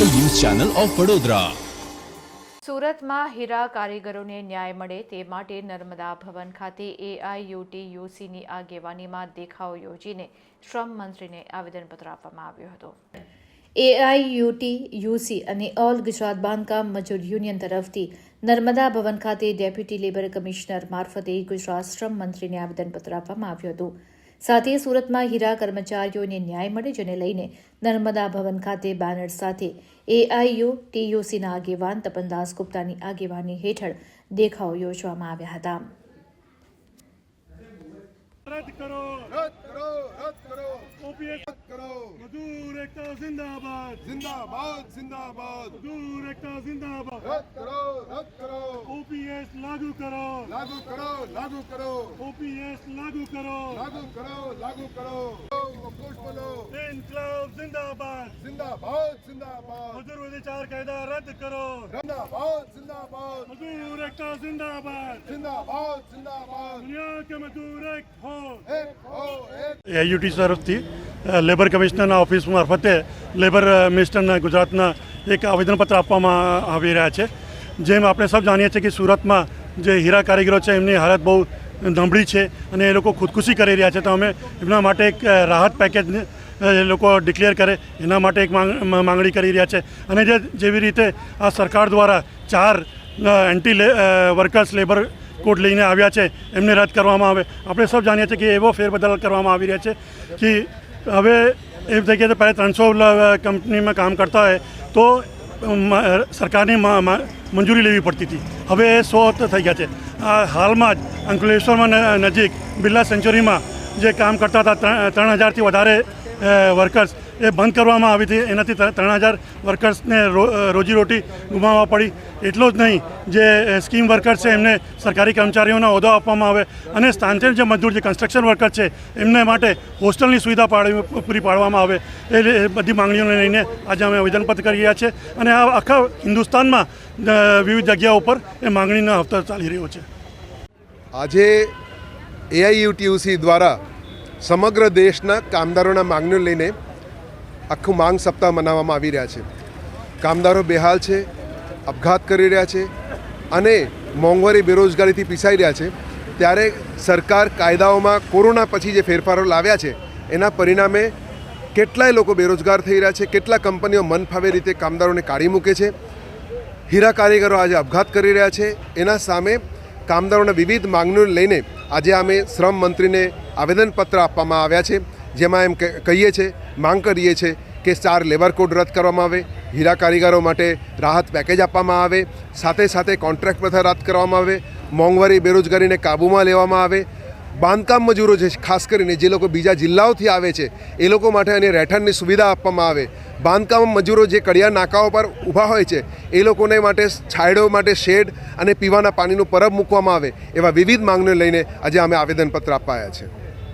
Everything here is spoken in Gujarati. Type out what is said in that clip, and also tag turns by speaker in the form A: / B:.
A: Channel of Vadodara.
B: સુરતમાં હીરા કારીગરોને ન્યાય મળે તે માટે નર્મદા ભવન ખાતે એઆઈયુટી યુસીની આગેવાનીમાં દેખાવ યોજીને શ્રમ મંત્રીને આવેદનપત્ર આપવામાં આવ્યું હતું. એઆઈયુટી યુસી અને ઓલ ગુજરાત બાંધકામ મજૂર યુનિયન તરફથી નર્મદા ભવન ખાતે ડેપ્યુટી લેબર કમિશનર મારફતે ગુજરાત શ્રમ મંત્રીને આવેદનપત્ર આપવામાં આવ્યું હતું. સાથે સુરતમાં હીરા કર્મચારીઓને ન્યાય મળે જેને લઈને નર્મદા ભવન ખાતે બેનર સાથે એઆઈયુ ટીયુસીના આગેવાન તપનદાસ ગુપ્તાની આગેવાની હેઠળ દેખાવો યોજવામાં આવ્યા હતા.
C: રદ કરો.
D: રદ કરો રદ કરો.
C: ઓપીએસ
D: રદ કરો.
C: મજૂર એકતા જિંદાબાદ.
D: જિંદાબાદ જિંદાબાદ.
C: મજૂર એકતા જિંદાબાદ.
D: રદ કરો રદ કરો.
C: ઓપીએસ લાગુ કરો.
D: લાગુ કરો લાગુ કરો.
C: ઓપીએસ લાગુ કરો.
D: લાગુ કરો લાગુ કરો.
C: ઇન્કલાબ જિંદાબાદ
D: જિંદાબાદ
C: મજૂર અધિકાર કાયદા રદ કરો
D: જિંદાબાદ જિંદાબાદ
C: મજૂર એકતા જિંદાબાદ
D: જિંદાબાદ જિંદાબાદ
C: દુનિયા કે મજૂર એક હો
D: એક હો એક
C: એયુટી તરફથી લેબર કમિશનરના ઓફિસ મારફતે લેબર મિનિસ્ટરના ગુજરાતના એક આવેદનપત્ર આપવામાં આવી રહ્યા છે જેમ આપણે સૌ જાણીએ છીએ કે સુરતમાં જે હીરા કારીગરો છે એમની હાલત બહુ નબળી છે અને એ લોકો ખુદકુશી કરી રહ્યા છે. તો અમે એમના માટે એક રાહત પેકેજ એ લોકો ડિક્લેર કરે, એના માટે એક માંગ માંગણી કરી રહ્યા છે. અને જે, જેવી રીતે આ સરકાર દ્વારા ચાર એન્ટી વર્કર્સ લેબર કોડ લઈને આવ્યા છે, એમને રદ કરવામાં આવે. આપણે સૌ જાણીએ છીએ કે એવો ફેરબદલ કરવામાં આવી રહ્યા છે કે હવે એ જગ્યાએ પહેલાં ત્રણસો કંપનીમાં કામ કરતા હોય તો સરકારની મંજૂરી લેવી પડતી હતી. હવે એ સો થઈ ગયા છે. આ હાલમાં જ અંકલેશ્વરમાં નજીક બિરલા સેન્ચુરીમાં જે કામ કરતા હતા ત્રણ હજારથી વધારે વર્કર્સ એ બંધ કરવામાં આવી હતી. એનાથી ત્ર- ત્રણ હજાર વર્કર્સને રોજીરોટી ગુમાવવા પડી. એટલો જ નહીં, જે સ્કીમ વર્કર્સ છે, એમને સરકારી કર્મચારીઓના હોદ્દો આપવામાં આવે અને સ્થાનિક જે મજદૂર, જે કન્સ્ટ્રક્શન વર્કર છે, એમને માટે હોસ્ટેલની સુવિધા પૂરી પાડવામાં આવે. એ બધી માંગણીઓને લઈને આજે અમે આવેદનપત્ર કરી રહ્યા છે અને આ આખા હિન્દુસ્તાનમાં વિવિધ જગ્યાઓ ઉપર એ માંગણીનો હપ્તો ચાલી રહ્યો છે.
D: આજે એઆઈયુટીયુસી દ્વારા સમગ્ર દેશના કામદારોના માંગને લઈને આખું માંગ સપ્તાહ મનાવવામાં આવી રહ્યા છે. કામદારો બેહાલ છે, આપઘાત કરી રહ્યા છે અને મોંઘવારી, બેરોજગારીથી પીસાઈ રહ્યા છે. ત્યારે સરકાર કાયદાઓમાં કોરોના પછી જે ફેરફારો લાવ્યા છે, એના પરિણામે કેટલાય લોકો બેરોજગાર થઈ રહ્યા છે, કેટલા કંપનીઓ મન ફાવે રીતે કામદારોને કાઢી મૂકે છે. હીરા કારીગરો આજે આપઘાત કરી રહ્યા છે. એના સામે કામદારોના વિવિધ માંગણીઓને લઈને આજે અમે શ્રમ મંત્રીને આવેદનપત્ર આપવામાં આવ્યા છે, જેમાં એમ કહીએ છીએ માંગ કરીએ છીએ કે ચાર લેબર કોડ રદ કરવામાં આવે, હીરા કારીગરો માટે રાહત પેકેજ આપવામાં આવે, સાથે સાથે કોન્ટ્રાક્ટ પ્રથા રદ કરવામાં આવે, મોંઘવારી બેરોજગારીને કાબૂમાં લેવામાં આવે બાંધકામ મજૂરો છે, ખાસ કરીને જે લોકો બીજા જિલ્લાઓથી આવે છે, એ લોકો માટે અને રહેઠાણની સુવિધા આપવામાં આવે. બાંધકામ મજૂરો જે કડિયા નાકાઓ પર ઊભા હોય છે, એ લોકોને માટે છાંયડો માટે શેડ અને પીવાના પાણીનું પરબ મૂકવામાં આવે, એવા વિવિધ માંગણીઓ લઈને આજે અમે આવેદનપત્ર અપાયા છે.